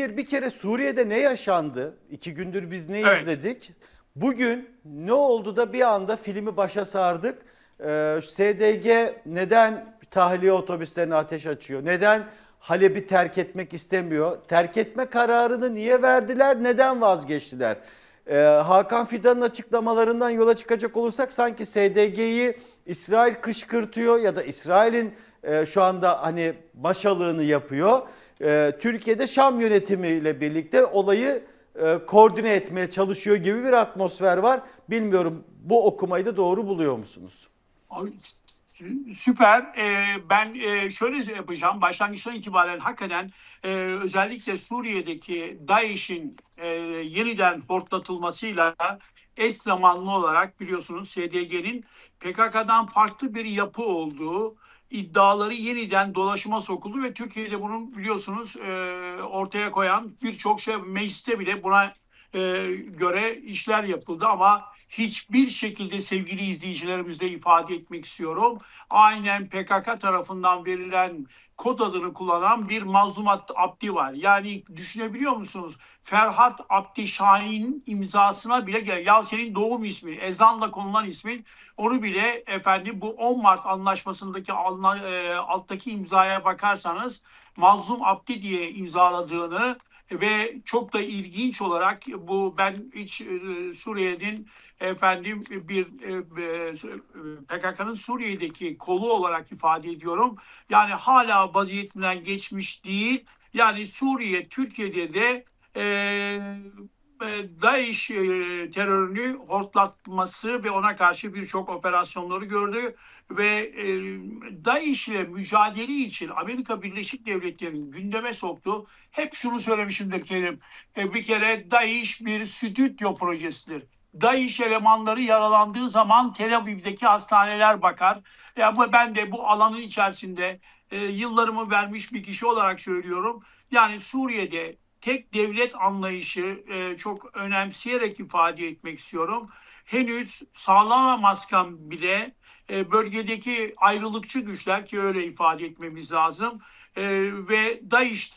Bir, bir kere Suriye'de ne yaşandı? İki gündür biz ne Evet. izledik? Bugün ne oldu da bir anda filmi başa sardık? Ee, SDG neden tahliye otobüslerine ateş açıyor? Neden Halep'i terk etmek istemiyor? Terk etme kararını niye verdiler? Neden vazgeçtiler? Ee, Hakan Fidan'ın açıklamalarından yola çıkacak olursak sanki SDG'yi İsrail kışkırtıyor ya da İsrail'in e, şu anda hani başalığını yapıyor. E, Türkiye'de Şam yönetimiyle birlikte olayı e, koordine etmeye çalışıyor gibi bir atmosfer var. Bilmiyorum bu okumayı da doğru buluyor musunuz? Süper. Ee, ben e, şöyle yapacağım. Başlangıçtan itibaren hakikaten e, özellikle Suriye'deki DAEŞ'in e, yeniden hortlatılmasıyla eş zamanlı olarak biliyorsunuz SDG'nin PKK'dan farklı bir yapı olduğu iddiaları yeniden dolaşıma sokuldu ve Türkiye'de bunun biliyorsunuz e, ortaya koyan birçok şey mecliste bile buna e, göre işler yapıldı ama hiçbir şekilde sevgili izleyicilerimizle ifade etmek istiyorum. Aynen PKK tarafından verilen kod adını kullanan bir mazlumat abdi var. Yani düşünebiliyor musunuz? Ferhat Abdi Şahin'in imzasına bile gel. Ya senin doğum ismin, ezanla konulan ismin onu bile efendim bu 10 Mart anlaşmasındaki anla- e, alttaki imzaya bakarsanız mazlum abdi diye imzaladığını ve çok da ilginç olarak bu ben hiç e, Suriye'nin efendim bir e, e, PKK'nın Suriye'deki kolu olarak ifade ediyorum. Yani hala vaziyetinden geçmiş değil. Yani Suriye Türkiye'de de e, DAEŞ e, terörünü hortlatması ve ona karşı birçok operasyonları gördü ve e, DAEŞ ile mücadele için Amerika Birleşik Devletleri'nin gündeme soktuğu hep şunu söylemişimdir Kerim. E, bir kere DAEŞ bir stüdyo projesidir. DAEŞ elemanları yaralandığı zaman Tel Aviv'deki hastaneler bakar. Ya bu ben de bu alanın içerisinde e, yıllarımı vermiş bir kişi olarak söylüyorum. Yani Suriye'de tek devlet anlayışı e, çok önemseyerek ifade etmek istiyorum. Henüz sağlanamazken bile e, bölgedeki ayrılıkçı güçler ki öyle ifade etmemiz lazım e, ve DAEŞ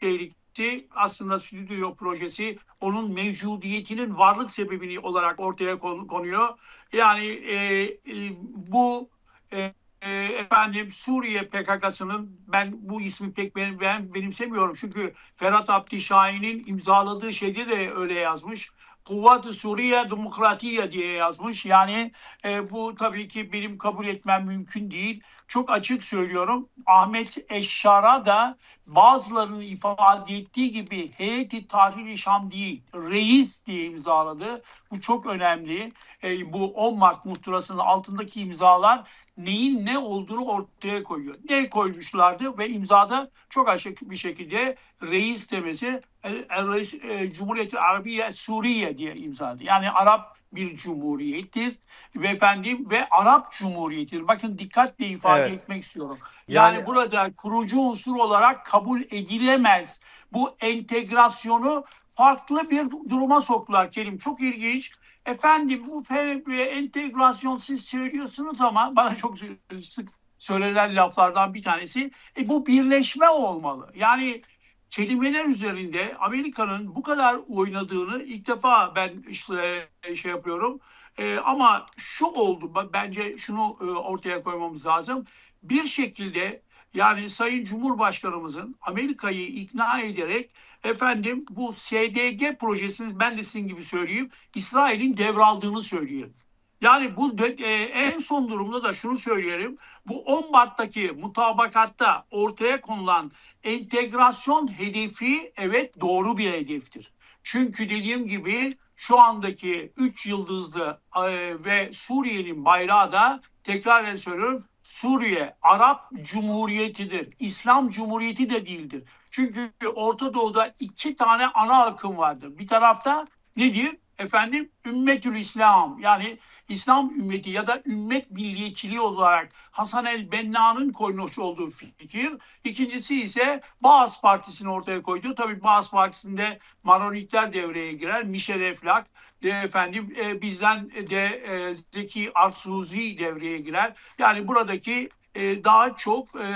tehlikesi aslında stüdyo projesi onun mevcudiyetinin varlık sebebini olarak ortaya kon- konuyor. Yani e, e, bu e, e, efendim Suriye PKK'sının ben bu ismi pek ben, ben benimsemiyorum çünkü Ferhat Abdi Şahin'in imzaladığı şeyde de öyle yazmış. Kuvvet-i Suriye Demokratiye diye yazmış. Yani e, bu tabii ki benim kabul etmem mümkün değil. Çok açık söylüyorum. Ahmet Eşşar'a da bazılarının ifade ettiği gibi heyeti tahrir Şam değil, reis diye imzaladı. Bu çok önemli. E, bu 10 Mart muhtırasının altındaki imzalar neyin ne olduğunu ortaya koyuyor. Ne koymuşlardı ve imzada çok açık bir şekilde reis demesi e, e, reis, e, Cumhuriyeti Arabiye Suriye diye imzaladı. Yani Arap bir cumhuriyettir ve efendim ve Arap Cumhuriyetidir. Bakın dikkatle ifade Evet. etmek istiyorum. Yani, Yani- burada kurucu unsur olarak kabul edilemez. Bu entegrasyonu farklı bir duruma soktular Kerim. Çok ilginç. Efendim bu entegrasyon siz söylüyorsunuz ama bana çok sık söylenen laflardan bir tanesi e, bu birleşme olmalı. Yani kelimeler üzerinde Amerika'nın bu kadar oynadığını ilk defa ben işte e, şey yapıyorum. E, ama şu oldu bence şunu e, ortaya koymamız lazım. Bir şekilde yani Sayın Cumhurbaşkanımızın Amerika'yı ikna ederek efendim bu SDG projesini ben de sizin gibi söyleyeyim İsrail'in devraldığını söyleyelim. Yani bu e, en son durumda da şunu söyleyelim. Bu 10 Mart'taki mutabakatta ortaya konulan entegrasyon hedefi evet doğru bir hedeftir. Çünkü dediğim gibi şu andaki 3 yıldızlı e, ve Suriye'nin bayrağı da tekrar söylüyorum Suriye Arap Cumhuriyeti'dir. İslam Cumhuriyeti de değildir. Çünkü Orta Doğu'da iki tane ana akım vardır. Bir tarafta nedir? Efendim Ümmetül İslam yani İslam ümmeti ya da ümmet milliyetçiliği olarak Hasan el Benna'nın koymuş olduğu fikir. İkincisi ise Baas Partisi'ni ortaya koydu. Tabii Baas Partisi'nde Maronitler devreye girer. Michel Eflak, e, efendim e, bizden de e, Zeki Arsuzi devreye girer. Yani buradaki e, daha çok e,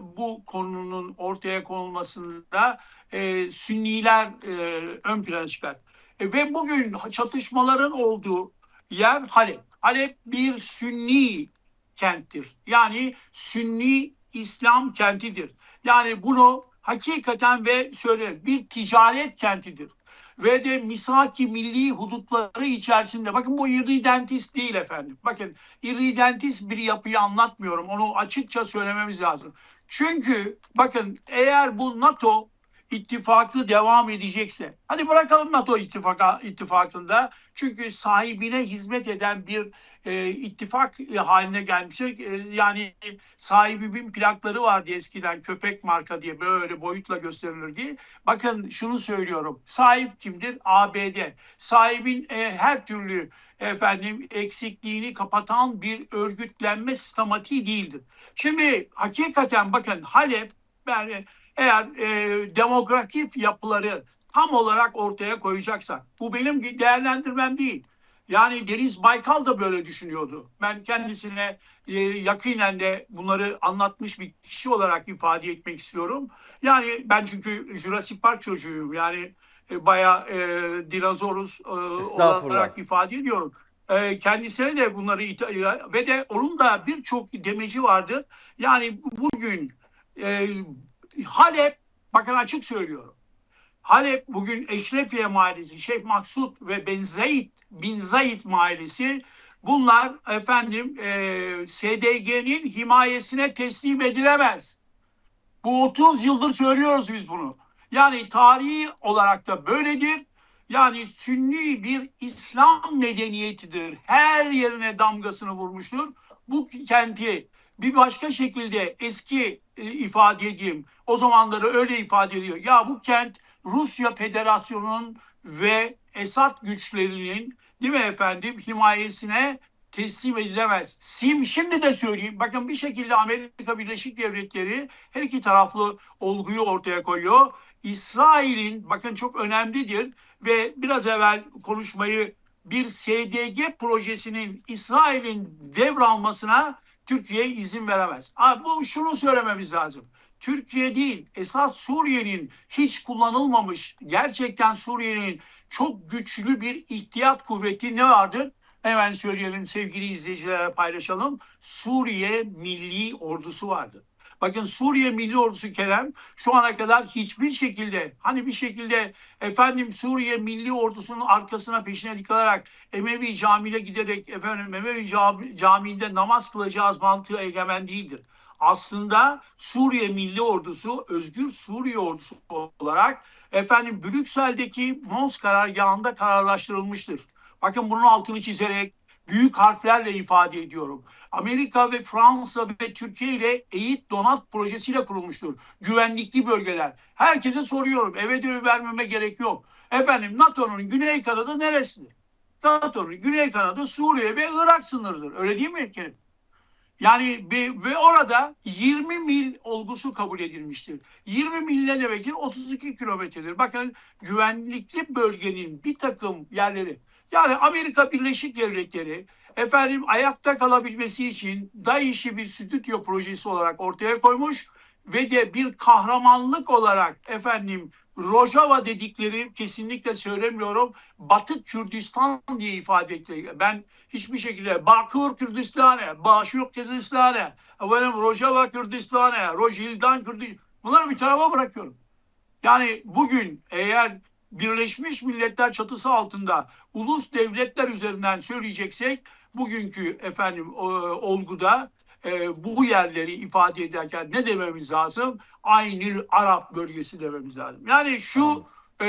bu konunun ortaya konulmasında e, Sünniler e, ön plana çıkar. E, ve bugün çatışmaların olduğu yer Halep. Halep bir Sünni kenttir. Yani Sünni İslam kentidir. Yani bunu hakikaten ve şöyle bir ticaret kentidir. Ve de misaki milli hudutları içerisinde bakın bu irridentist değil efendim. Bakın irridentist bir yapıyı anlatmıyorum. Onu açıkça söylememiz lazım. Çünkü bakın eğer bu NATO ittifakı devam edecekse hadi bırakalım NATO ittifaka, ittifakında çünkü sahibine hizmet eden bir e, ittifak e, haline gelmiştir. E, yani sahibimin plakları vardı eskiden köpek marka diye böyle boyutla gösterilirdi. Bakın şunu söylüyorum. Sahip kimdir? ABD. Sahibin e, her türlü efendim eksikliğini kapatan bir örgütlenme sistematiği değildir. Şimdi hakikaten bakın Halep yani eğer e, demografik yapıları tam olarak ortaya koyacaksak bu benim değerlendirmem değil. Yani Deniz Baykal da böyle düşünüyordu. Ben kendisine e, yakinen de bunları anlatmış bir kişi olarak ifade etmek istiyorum. Yani ben çünkü Jurassic Park çocuğuyum. Yani e, bayağı e, dinozoruz e, olarak ifade ediyorum. E, kendisine de bunları ve de onun da birçok demeci vardır. Yani bugün e, Halep bakın açık söylüyorum. Halep bugün Eşrefiye Mahallesi, Şeyh Maksut ve Ben Zayid, Bin Zayid Mahallesi bunlar efendim e, SDG'nin himayesine teslim edilemez. Bu 30 yıldır söylüyoruz biz bunu. Yani tarihi olarak da böyledir. Yani sünni bir İslam medeniyetidir. Her yerine damgasını vurmuştur. Bu kenti bir başka şekilde eski e, ifade edeyim. O zamanları öyle ifade ediyor. Ya bu kent Rusya Federasyonu'nun ve Esad güçlerinin değil mi efendim himayesine teslim edilemez. Sim şimdi de söyleyeyim. Bakın bir şekilde Amerika Birleşik Devletleri her iki taraflı olguyu ortaya koyuyor. İsrail'in bakın çok önemlidir ve biraz evvel konuşmayı bir SDG projesinin İsrail'in devralmasına Türkiye izin veremez. Abi bu şunu söylememiz lazım. Türkiye değil, esas Suriye'nin hiç kullanılmamış, gerçekten Suriye'nin çok güçlü bir ihtiyat kuvveti ne vardır? Hemen söyleyelim sevgili izleyicilere paylaşalım. Suriye Milli Ordusu vardı. Bakın Suriye Milli Ordusu Kerem şu ana kadar hiçbir şekilde hani bir şekilde efendim Suriye Milli Ordusu'nun arkasına peşine dikalarak Emevi Camii'ne giderek efendim Emevi Cami, Camii'nde namaz kılacağız mantığı egemen değildir. Aslında Suriye Milli Ordusu Özgür Suriye Ordusu olarak efendim Brüksel'deki Mons karargahında kararlaştırılmıştır. Bakın bunun altını çizerek büyük harflerle ifade ediyorum. Amerika ve Fransa ve Türkiye ile eğit donat projesiyle kurulmuştur. Güvenlikli bölgeler. Herkese soruyorum. Eve de vermeme gerek yok. Efendim NATO'nun güney kanadı neresidir? NATO'nun güney kanadı Suriye ve Irak sınırıdır. Öyle değil mi Kerim? Yani ve, orada 20 mil olgusu kabul edilmiştir. 20 mil ne demektir? 32 kilometredir. Bakın güvenlikli bölgenin bir takım yerleri yani Amerika Birleşik Devletleri efendim ayakta kalabilmesi için DAEŞ'i bir stüdyo projesi olarak ortaya koymuş ve de bir kahramanlık olarak efendim Rojava dedikleri kesinlikle söylemiyorum. Batı Kürdistan diye ifade etti. Ben hiçbir şekilde Bakır Kürdistan'e, Başyok Kürdistan'e, efendim Rojava Kürdistan'e, Rojildan Kürdistan bunları bir tarafa bırakıyorum. Yani bugün eğer Birleşmiş Milletler çatısı altında ulus devletler üzerinden söyleyeceksek bugünkü efendim e, olguda e, bu yerleri ifade ederken ne dememiz lazım? Aynil Arap bölgesi dememiz lazım. Yani şu e,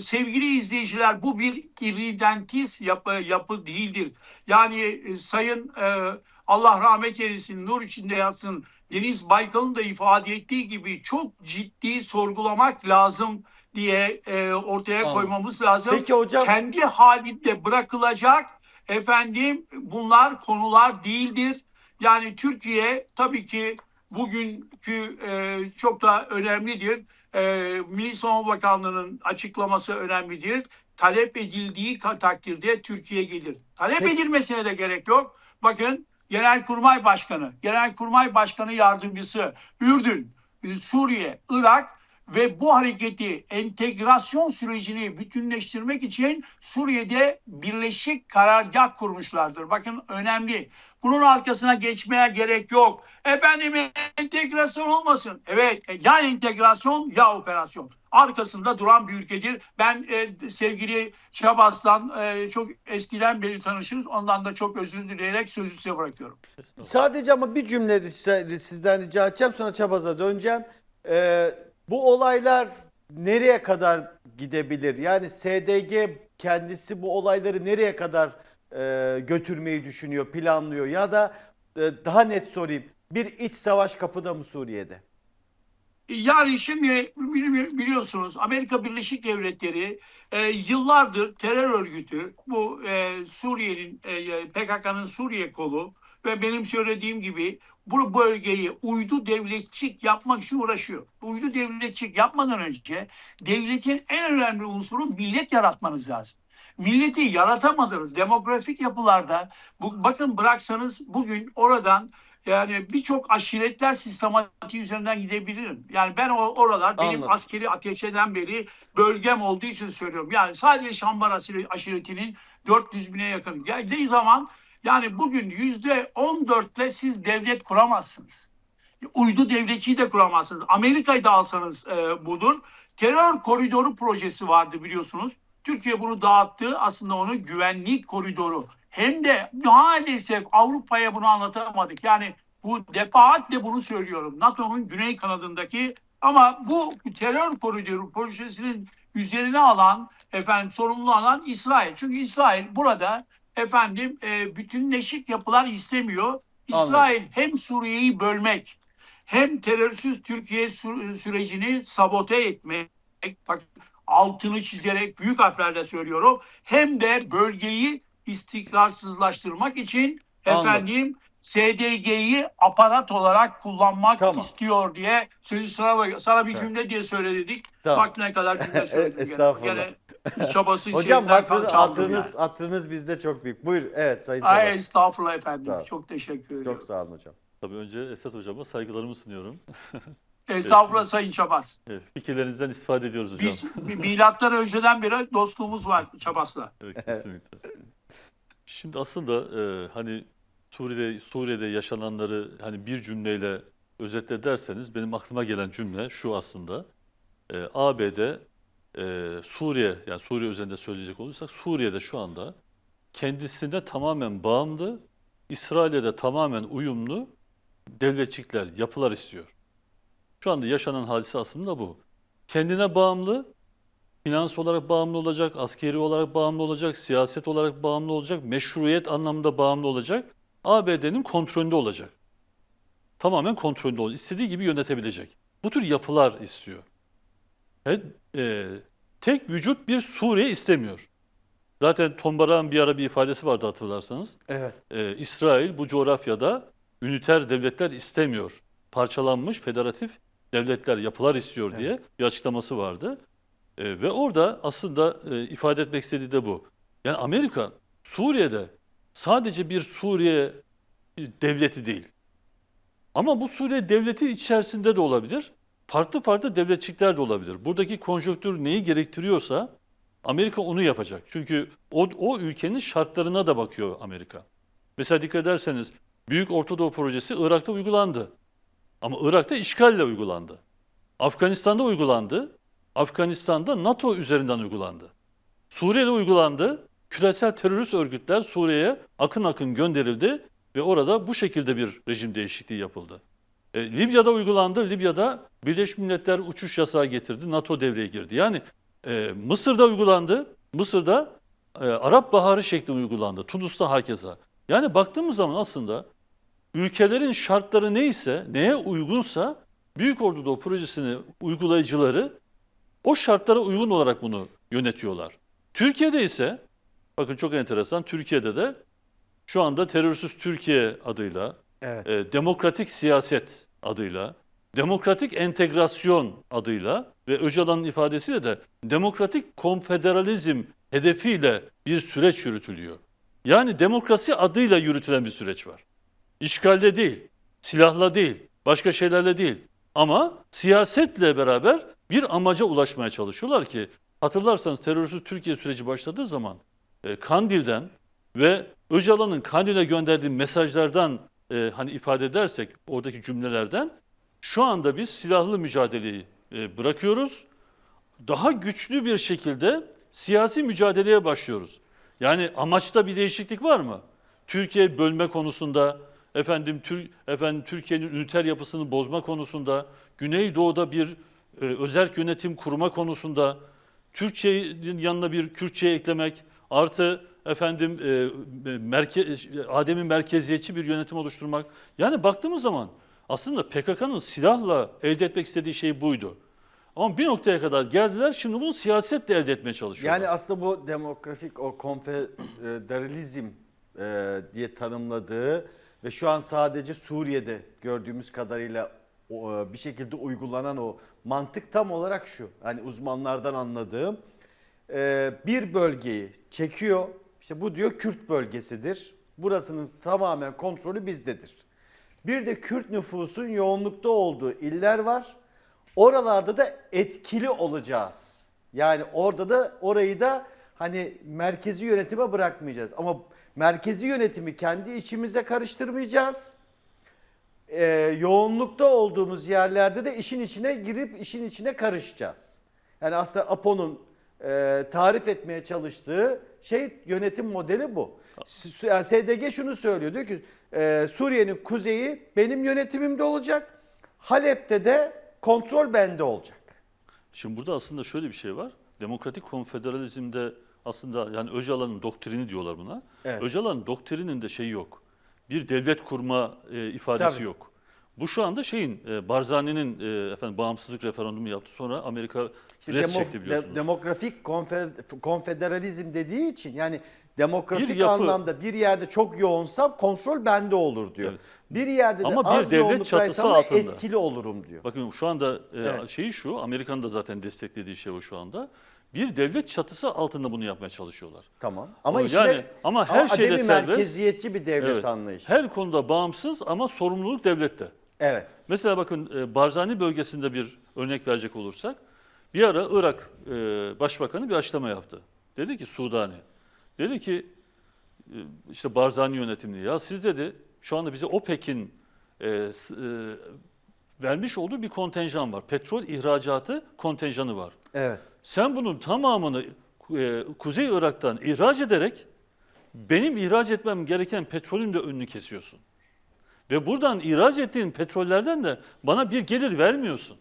sevgili izleyiciler bu bir irridentist yapı, yapı değildir. Yani e, sayın e, Allah rahmet eylesin, nur içinde yatsın Deniz Baykal'ın da ifade ettiği gibi çok ciddi sorgulamak lazım diye e, ortaya Anladım. koymamız lazım. Peki hocam Kendi halinde bırakılacak efendim bunlar konular değildir. Yani Türkiye tabii ki bugünkü e, çok da önemlidir. E, Milli Savunma Bakanlığı'nın açıklaması önemlidir. Talep edildiği takdirde Türkiye gelir. Talep Peki. edilmesine de gerek yok. Bakın Genelkurmay Başkanı, Genelkurmay Başkanı Yardımcısı, Ürdün, e, Suriye, Irak ve bu hareketi entegrasyon sürecini bütünleştirmek için Suriye'de birleşik karargah kurmuşlardır. Bakın önemli. Bunun arkasına geçmeye gerek yok. Efendim entegrasyon olmasın. Evet e, ya entegrasyon ya operasyon. Arkasında duran bir ülkedir. Ben e, sevgili Şabas'tan e, çok eskiden beri tanışırız. Ondan da çok özür dileyerek sözü size bırakıyorum. Sadece ama bir cümle sizden rica edeceğim sonra Çabaz'a döneceğim. Ee, bu olaylar nereye kadar gidebilir? Yani SDG kendisi bu olayları nereye kadar e, götürmeyi düşünüyor, planlıyor? Ya da e, daha net sorayım bir iç savaş kapıda mı Suriye'de? Yani şimdi bili- biliyorsunuz Amerika Birleşik Devletleri e, yıllardır terör örgütü bu e, Suriye'nin e, PKK'nın Suriye kolu ve benim söylediğim gibi bu bölgeyi uydu devletçik yapmak için uğraşıyor. Uydu devletçik yapmadan önce devletin en önemli unsuru millet yaratmanız lazım. Milleti yaratamadınız. Demografik yapılarda bu, bakın bıraksanız bugün oradan yani birçok aşiretler sistematiği üzerinden gidebilirim. Yani ben o oralar benim Anladım. askeri ateşeden beri bölgem olduğu için söylüyorum. Yani sadece Şambar aşire- aşiretinin 400 bine yakın geldiği zaman yani bugün yüzde 14'le siz devlet kuramazsınız. Uydu devletçiyi de kuramazsınız. Amerika'yı da alsanız e, budur. Terör koridoru projesi vardı biliyorsunuz. Türkiye bunu dağıttı. Aslında onu güvenlik koridoru. Hem de maalesef Avrupa'ya bunu anlatamadık. Yani bu defaatle bunu söylüyorum. NATO'nun güney kanadındaki ama bu terör koridoru projesinin üzerine alan efendim sorumlu alan İsrail. Çünkü İsrail burada efendim e, bütünleşik yapılar istemiyor. İsrail hem Suriye'yi bölmek hem terörsüz Türkiye sü- sürecini sabote etmek bak altını çizerek büyük harflerle söylüyorum hem de bölgeyi istikrarsızlaştırmak için Anladım. efendim SDG'yi aparat olarak kullanmak Tamam. istiyor diye sözü sana, sana bir Evet. cümle diye söyledik. Tamam. Bak ne kadar cümle söyledik. gene. Estağfurullah. Gene çabası Hocam hatırı- çaldım hatırınız, yani. hatırınız bizde çok büyük. Buyur evet Sayın Ay Çabaz. estağfurullah efendim. Ol. Çok teşekkür ediyorum. Çok sağ olun hocam. Tabii önce Esat Hocama saygılarımı sunuyorum. Estağfurullah Sayın Çabas. Evet, fikirlerinizden istifade ediyoruz hocam. Biz milattan önceden beri dostluğumuz var Çabas'la. Evet, kesinlikle. Şimdi aslında e, hani Suriye'de Suriye'de yaşananları hani bir cümleyle özetle derseniz benim aklıma gelen cümle şu aslında. E, ABD e, Suriye yani Suriye üzerinde söyleyecek olursak Suriye'de şu anda kendisine tamamen bağımlı, İsrail'e de tamamen uyumlu devletçikler, yapılar istiyor. Şu anda yaşanan hadise aslında bu. Kendine bağımlı, finans olarak bağımlı olacak, askeri olarak bağımlı olacak, siyaset olarak bağımlı olacak, meşruiyet anlamında bağımlı olacak, ABD'nin kontrolünde olacak. Tamamen kontrolünde olacak, istediği gibi yönetebilecek. Bu tür yapılar istiyor. Evet, e, tek vücut bir Suriye istemiyor. Zaten Tombarak'ın bir ara bir ifadesi vardı hatırlarsanız. Evet. Ee, İsrail bu coğrafyada üniter devletler istemiyor. Parçalanmış federatif devletler, yapılar istiyor diye bir açıklaması vardı. Ee, ve orada aslında e, ifade etmek istediği de bu. Yani Amerika Suriye'de sadece bir Suriye devleti değil. Ama bu Suriye devleti içerisinde de olabilir. Farklı farklı devletçikler de olabilir. Buradaki konjonktür neyi gerektiriyorsa Amerika onu yapacak. Çünkü o, o ülkenin şartlarına da bakıyor Amerika. Mesela dikkat ederseniz Büyük Orta Doğu Projesi Irak'ta uygulandı. Ama Irak'ta işgalle uygulandı. Afganistan'da uygulandı. Afganistan'da NATO üzerinden uygulandı. Suriye'de uygulandı. Küresel terörist örgütler Suriye'ye akın akın gönderildi ve orada bu şekilde bir rejim değişikliği yapıldı. E, Libya'da uygulandı. Libya'da Birleşmiş Milletler uçuş yasağı getirdi. NATO devreye girdi. Yani e, Mısır'da uygulandı. Mısır'da e, Arap Baharı şeklinde uygulandı. Tunus'ta hakeza. Yani baktığımız zaman aslında ülkelerin şartları neyse, neye uygunsa Büyük Ordu Doğu Projesi'ni uygulayıcıları o şartlara uygun olarak bunu yönetiyorlar. Türkiye'de ise bakın çok enteresan Türkiye'de de şu anda terörsüz Türkiye adıyla Evet. e, demokratik siyaset adıyla, demokratik entegrasyon adıyla ve Öcalan'ın ifadesiyle de demokratik konfederalizm hedefiyle bir süreç yürütülüyor. Yani demokrasi adıyla yürütülen bir süreç var. İşgalde değil, silahla değil, başka şeylerle değil. Ama siyasetle beraber bir amaca ulaşmaya çalışıyorlar ki hatırlarsanız terörsüz Türkiye süreci başladığı zaman e, Kandil'den ve Öcalan'ın Kandil'e gönderdiği mesajlardan e, hani ifade edersek oradaki cümlelerden şu anda biz silahlı mücadeleyi e, bırakıyoruz. Daha güçlü bir şekilde siyasi mücadeleye başlıyoruz. Yani amaçta bir değişiklik var mı? Türkiye bölme konusunda, efendim Tür efendim Türkiye'nin üniter yapısını bozma konusunda, Güneydoğu'da bir e, özerk yönetim kurma konusunda, Türkçenin yanına bir Kürtçe eklemek, artı efendim e, merke, Adem'in merkeziyetçi bir yönetim oluşturmak. Yani baktığımız zaman aslında PKK'nın silahla elde etmek istediği şey buydu. Ama bir noktaya kadar geldiler. Şimdi bunu siyasetle elde etmeye çalışıyorlar. Yani aslında bu demografik o konfederalizm e, diye tanımladığı ve şu an sadece Suriye'de gördüğümüz kadarıyla e, bir şekilde uygulanan o mantık tam olarak şu. Hani uzmanlardan anladığım e, bir bölgeyi çekiyor. İşte bu diyor Kürt bölgesidir. Burasının tamamen kontrolü bizdedir. Bir de Kürt nüfusun yoğunlukta olduğu iller var. Oralarda da etkili olacağız. Yani orada da orayı da hani merkezi yönetime bırakmayacağız. Ama merkezi yönetimi kendi içimize karıştırmayacağız. Ee, yoğunlukta olduğumuz yerlerde de işin içine girip işin içine karışacağız. Yani aslında APO'nun e, tarif etmeye çalıştığı şey yönetim modeli bu. Yani SDG şunu söylüyor diyor ki e, Suriye'nin kuzeyi benim yönetimimde olacak. Halep'te de kontrol bende olacak. Şimdi burada aslında şöyle bir şey var. Demokratik konfederalizmde aslında yani Öcalan'ın doktrini diyorlar buna. Evet. Öcalan'ın doktrininde şey yok. Bir devlet kurma e, ifadesi Tabii. yok. Bu şu anda şeyin e, Barzani'nin e, efendim bağımsızlık referandumu yaptı. Sonra Amerika İşte res çekti biliyorsunuz. de- demografik konfer- konfederalizm dediği için yani demografik Bir yapı- anlamda bir yerde çok yoğunsam kontrol bende olur diyor. Evet. Bir yerde de Ama bir az devlet yoğunluktaysam çatısı da altında. etkili olurum diyor. Bakın şu anda e, Evet. şeyi şu, Amerika'nın da zaten desteklediği şey o şu anda. Bir devlet çatısı altında bunu yapmaya çalışıyorlar. Tamam. Ama işte yani- ama her şeyde ademi serbest. merkeziyetçi bir devlet Evet. anlayışı. Her konuda bağımsız ama sorumluluk devlette. Evet. Mesela bakın e, Barzani bölgesinde bir örnek verecek olursak bir ara Irak e, Başbakanı bir açıklama yaptı. Dedi ki Sudani. Dedi ki e, işte Barzani yönetimli ya siz dedi şu anda bize OPEC'in e, e, vermiş olduğu bir kontenjan var. Petrol ihracatı kontenjanı var. Evet. Sen bunun tamamını e, Kuzey Irak'tan ihraç ederek benim ihraç etmem gereken petrolün de önünü kesiyorsun. Ve buradan ihraç ettiğin petrollerden de bana bir gelir vermiyorsun.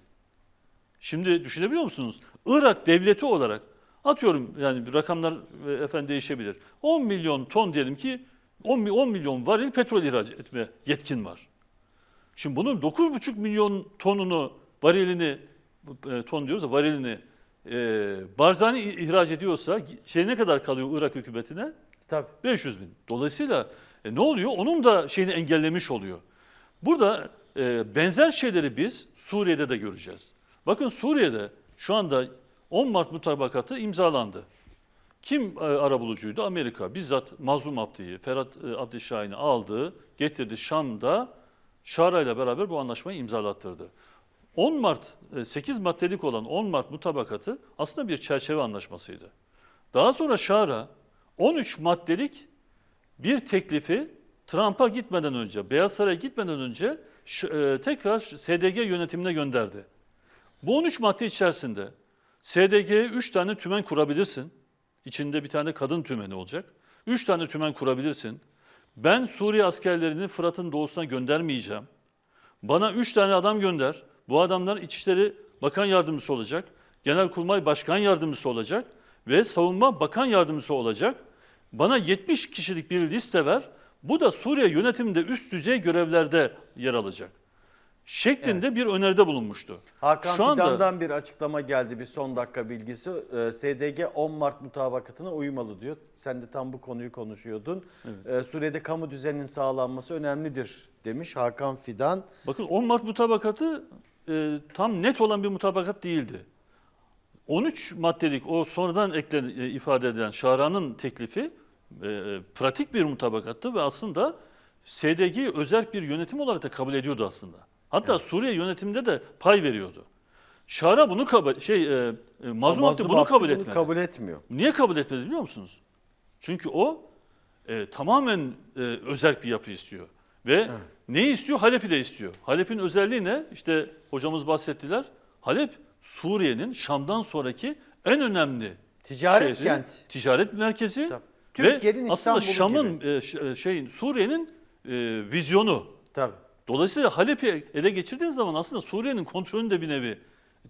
Şimdi düşünebiliyor musunuz? Irak devleti olarak atıyorum yani rakamlar e, efendim değişebilir. 10 milyon ton diyelim ki 10, mi- 10 milyon varil petrol ihraç etme yetkin var. Şimdi bunun 9,5 milyon tonunu, varilini, e, ton diyoruz ya varilini e, Barzani ihraç ediyorsa şey ne kadar kalıyor Irak hükümetine? Tabii. 500 bin. Dolayısıyla e, ne oluyor? Onun da şeyini engellemiş oluyor. Burada e, benzer şeyleri biz Suriye'de de göreceğiz. Bakın Suriye'de şu anda 10 Mart mutabakatı imzalandı. Kim e, arabulucuydu? Amerika. Bizzat Mazlum Abdi'yi, Ferhat e, Abdişahin'i aldı, getirdi Şam'da Şara ile beraber bu anlaşmayı imzalattırdı. 10 Mart, e, 8 maddelik olan 10 Mart mutabakatı aslında bir çerçeve anlaşmasıydı. Daha sonra Şara 13 maddelik bir teklifi Trump'a gitmeden önce, Beyaz Saray'a gitmeden önce e, tekrar SDG yönetimine gönderdi. Bu 13 madde içerisinde SDG'ye 3 tane tümen kurabilirsin. İçinde bir tane kadın tümeni olacak. 3 tane tümen kurabilirsin. Ben Suriye askerlerini Fırat'ın doğusuna göndermeyeceğim. Bana 3 tane adam gönder. Bu adamlar İçişleri Bakan Yardımcısı olacak. Genelkurmay Başkan Yardımcısı olacak. Ve Savunma Bakan Yardımcısı olacak. Bana 70 kişilik bir liste ver. Bu da Suriye yönetiminde üst düzey görevlerde yer alacak. Şeklinde bir öneride bulunmuştu. Hakan Şu anda- Fidan'dan bir açıklama geldi bir son dakika bilgisi. Ee, SDG 10 Mart mutabakatına uymalı diyor. Sen de tam bu konuyu konuşuyordun. Ee, Suriye'de kamu düzeninin sağlanması önemlidir demiş Hakan Fidan. Bakın 10 Mart mutabakatı e, tam net olan bir mutabakat değildi. 13 maddelik o sonradan eklen, e, ifade edilen Şara'nın teklifi e, e, pratik bir mutabakattı ve aslında SDG'yi özel bir yönetim olarak da kabul ediyordu aslında. Hatta Suriye yönetiminde de pay veriyordu. Şara bunu kabul şey e, e, Mazlum Mazlum bunu kabul etmedi. kabul etmiyor. Niye kabul etmedi biliyor musunuz? Çünkü o e, tamamen e, özel bir yapı istiyor. Ve ne istiyor? Halep'i de istiyor. Halep'in özelliği ne? İşte hocamız bahsettiler. Halep Suriye'nin Şam'dan sonraki en önemli Ticaret şehri, kenti. ticaret merkezi Tabii. Ve Türkiye'nin aslında İstanbul'u Şam'ın e, e, şeyin Suriye'nin e, vizyonu. Tabii. Dolayısıyla Halep'i ele geçirdiğiniz zaman aslında Suriye'nin kontrolünü de bir nevi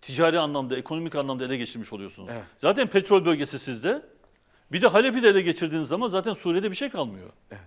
ticari anlamda, ekonomik anlamda ele geçirmiş oluyorsunuz. Evet. Zaten petrol bölgesi sizde. Bir de Halep'i de ele geçirdiğiniz zaman zaten Suriye'de bir şey kalmıyor. Evet.